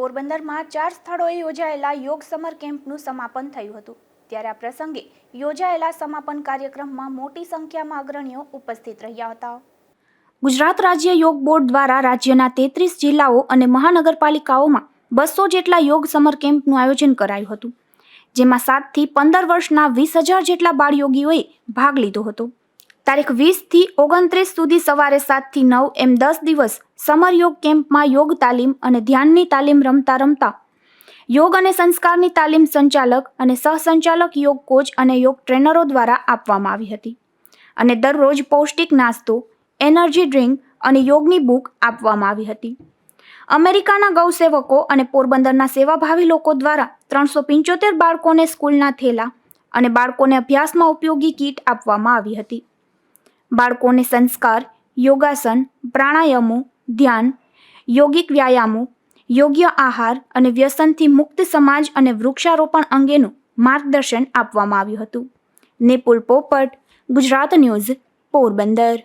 પોરબંદરમાં ચાર સ્થળોએ યોજાયેલા યોગ સમર કેમ્પનું સમાપન થયું હતું. ત્યારે આ પ્રસંગે યોજાયેલા સમાપન કાર્યક્રમમાં મોટી સંખ્યામાં અગ્રણીઓ ઉપસ્થિત રહ્યા હતા. ગુજરાત રાજ્ય યોગ બોર્ડ દ્વારા રાજ્યના તેત્રીસ જિલ્લાઓ અને મહાનગરપાલિકાઓમાં બસો જેટલા યોગ સમર કેમ્પનું આયોજન કરાયું હતું, જેમાં સાતથી પંદર વર્ષના વીસ હજાર જેટલા બાળયોગીઓએ ભાગ લીધો હતો. તારીખ વીસથી ઓગણત્રીસ સુધી સવારે સાતથી નવ એમ દસ દિવસ સમર યોગ કેમ્પમાં યોગ તાલીમ અને ધ્યાનની તાલીમ રમતા રમતા. યોગ અને સંસ્કારની તાલીમ સંચાલક અને સહસંચાલક યોગ કોચ અને યોગ ટ્રેનરો દ્વારા આપવામાં આવી હતી. અને દરરોજ પૌષ્ટિક નાસ્તો, એનર્જી ડ્રિંક અને યોગની બુક આપવામાં આવી હતી. અમેરિકાના ગૌસેવકો અને પોરબંદરના સેવાભાવી લોકો દ્વારા ત્રણસો પંચોતેર બાળકોને સ્કૂલના થેલા અને બાળકોને અભ્યાસમાં ઉપયોગી કીટ આપવામાં આવી હતી. બાળકોને સંસ્કાર, યોગાસન, પ્રાણાયામો, ધ્યાન, યોગિક વ્યાયામો, યોગ્ય આહાર અને વ્યસનથી મુક્ત સમાજ અને વૃક્ષારોપણ અંગેનું માર્ગદર્શન આપવામાં આવ્યું હતું. નેપુલ પોપટ, ગુજરાત ન્યૂઝ, પોરબંદર.